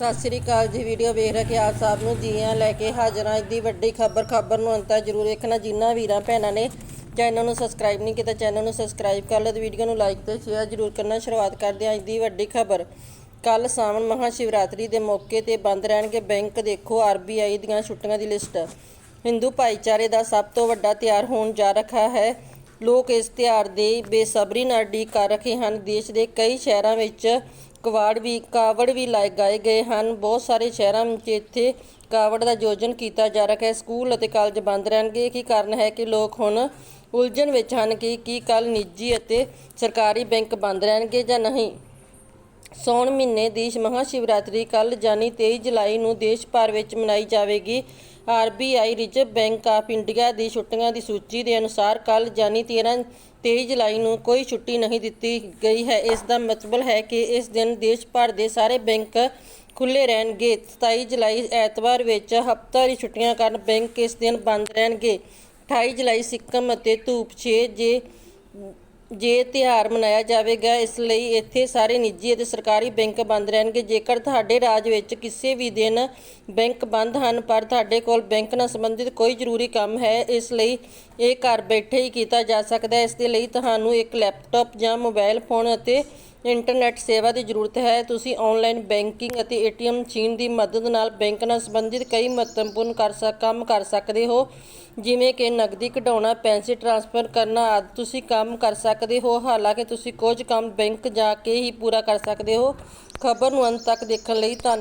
ਸਤਿ ਸ੍ਰੀ ਅਕਾਲ ਜੀ, ਵੀਡੀਓ ਵੇਖ ਰਹੇ ਆਪ ਸਭ ਨੂੰ। ਜੀਆਂ ਲੈ ਕੇ ਹਾਜ਼ਰ ਹਾਂ ਅੱਜ ਦੀ ਵੱਡੀ ਖਬਰ। ਖਬਰ ਨੂੰ ਅੰਤ ਤੱਕ ਜ਼ਰੂਰ ਵੇਖਣਾ। ਜਿਨ੍ਹਾਂ ਵੀਰਾਂ ਭੈਣਾਂ ਨੇ ਚੈਨਲ ਨੂੰ ਸਬਸਕ੍ਰਾਈਬ ਨਹੀਂ ਕੀਤਾ, ਚੈਨਲ ਨੂੰ ਸਬਸਕ੍ਰਾਈਬ ਕਰ ਲਓ ਤੇ ਵੀਡੀਓ ਨੂੰ ਲਾਈਕ ਤੇ ਸ਼ੇਅਰ ਜ਼ਰੂਰ ਕਰਨਾ। ਸ਼ੁਰੂਆਤ ਕਰਦੇ ਹਾਂ ਅੱਜ ਦੀ ਵੱਡੀ ਖਬਰ। ਕੱਲ ਸਾਵਣ ਮਹਾ ਸ਼ਿਵਰਾਤਰੀ ਦੇ ਮੌਕੇ ਤੇ ਬੰਦ ਰਹਿਣਗੇ ਬੈਂਕ। ਦੇਖੋ ਆਰਬੀਆਈ ਦੀਆਂ ਛੁੱਟੀਆਂ ਦੀ ਲਿਸਟ। ਹਿੰਦੂ ਭਾਈਚਾਰੇ ਦਾ ਸਭ ਤੋਂ ਵੱਡਾ ਤਿਉਹਾਰ ਹੋਣ ਜਾ ਰਿਹਾ ਹੈ। ਲੋਕ ਇਸ ਤਿਉਹਾਰ ਦੇ ਬੇਸਬਰੀ ਨਾਲ ਉਡੀਕ ਕਰ ਰਹੇ ਹਨ। ਦੇਸ਼ ਦੇ ਕਈ ਸ਼ਹਿਰਾਂ ਵਿੱਚ ਕਵਾੜ ਵੀ, ਕਾਵੜ ਵੀ ਲਾਏ ਗਏ ਗਏ ਹਨ। ਬਹੁਤ ਸਾਰੇ ਸ਼ਹਿਰਾਂ ਵਿੱਚ ਇੱਥੇ ਕਾਵੜ ਦਾ ਆਯੋਜਨ ਕੀਤਾ ਜਾ ਰਿਹਾ ਹੈ। ਸਕੂਲ ਅਤੇ ਕਾਲਜ ਬੰਦ ਰਹਿਣਗੇ। ਕੀ ਕਾਰਨ ਹੈ ਕਿ ਲੋਕ ਹੁਣ ਉਲਝਣ ਵਿੱਚ ਹਨ ਕਿ ਕੀ ਕੱਲ ਨਿੱਜੀ ਅਤੇ ਸਰਕਾਰੀ ਬੈਂਕ ਬੰਦ ਰਹਿਣਗੇ ਜਾਂ ਨਹੀਂ? ਸੌਣ ਮਹੀਨੇ ਦੀ ਮਹਾ ਸ਼ਿਵਰਾਤਰੀ ਕੱਲ ਜਾਨੀ 23 ਜੁਲਾਈ ਨੂੰ ਦੇਸ਼ ਭਰ ਵਿੱਚ ਮਨਾਈ ਜਾਵੇਗੀ। RBI reserve bank of India ਦੀ ਛੁੱਟੀਆਂ ਦੀ ਸੂਚੀ ਦੇ ਅਨੁਸਾਰ ਕੱਲ ਜਾਨੀ 13 23 ਜੁਲਾਈ ਨੂੰ ਕੋਈ ਛੁੱਟੀ ਨਹੀਂ ਦਿੱਤੀ ਗਈ ਹੈ। ਇਸ ਦਾ ਮਤਲਬ ਹੈ ਕਿ ਇਸ ਦਿਨ ਦੇਸ਼ ਭਰ ਦੇ ਸਾਰੇ ਬੈਂਕ ਖੁੱਲੇ ਰਹਿਣਗੇ। 27 ਜੁਲਾਈ ਐਤਵਾਰ ਵਿੱਚ ਹਫ਼ਤਾਵਾਰੀ ਛੁੱਟੀਆਂ ਕਾਰਨ ਬੈਂਕ ਇਸ ਦਿਨ ਬੰਦ ਰਹਿਣਗੇ। 28 ਜੁਲਾਈ ਸਿੱਕਮ ਅਤੇ ਧੂਪ 6 ਜੇ ਜੇ ਤਿਉਹਾਰ ਮਨਾਇਆ ਜਾਵੇਗਾ, ਇਸ ਲਈ ਇੱਥੇ ਸਾਰੇ ਨਿੱਜੀ ਅਤੇ ਸਰਕਾਰੀ ਬੈਂਕ ਬੰਦ ਰਹਿਣਗੇ। ਜੇਕਰ ਤੁਹਾਡੇ ਰਾਜ ਵਿੱਚ ਕਿਸੇ ਵੀ ਦਿਨ ਬੈਂਕ ਬੰਦ ਹਨ, ਪਰ ਤੁਹਾਡੇ ਕੋਲ ਬੈਂਕ ਨਾਲ ਸੰਬੰਧਿਤ ਕੋਈ ਜ਼ਰੂਰੀ ਕੰਮ ਹੈ, ਇਸ ਲਈ ਇਹ ਘਰ ਬੈਠੇ ਹੀ ਕੀਤਾ ਜਾ ਸਕਦਾ ਹੈ। ਇਸ ਦੇ ਲਈ ਤੁਹਾਨੂੰ ਇੱਕ ਲੈਪਟਾਪ ਜਾਂ ਮੋਬਾਈਲ ਫੋਨ ਅਤੇ ਇੰਟਰਨੈਟ ਸੇਵਾ ਦੀ ਜ਼ਰੂਰਤ ਹੈ। ਤੁਸੀਂ ਆਨਲਾਈਨ ਬੈਂਕਿੰਗ ਅਤੇ ਏਟੀਐਮ ਮਸ਼ੀਨ ਦੀ ਮਦਦ ਨਾਲ ਬੈਂਕ ਨਾਲ ਸੰਬੰਧਿਤ ਕਈ ਮਹੱਤਵਪੂਰਨ ਕਰ ਸਕ, ਕੰਮ ਕਰ ਸਕਦੇ ਹੋ। ਜਿਵੇਂ ਕਿ ਨਕਦੀ ਕਢਾਉਣਾ, ਪੈਸੇ ਟ੍ਰਾਂਸਫਰ ਕਰਨਾ ਆਦਿ। ਤੁਸੀਂ ਕੰਮ ਕਰ ਸਕਦੇ ਹੋ। ਹਾਲਾਂਕਿ ਤੁਸੀਂ ਕੁਝ ਕੰਮ ਬੈਂਕ ਜਾ ਕੇ ਹੀ ਪੂਰਾ ਕਰ ਸਕਦੇ ਹੋ। ਖਬਰ ਨੂੰ ਅੰਤ ਤੱਕ ਦੇਖਣ ਲਈ ਧੰਨਵਾਦ।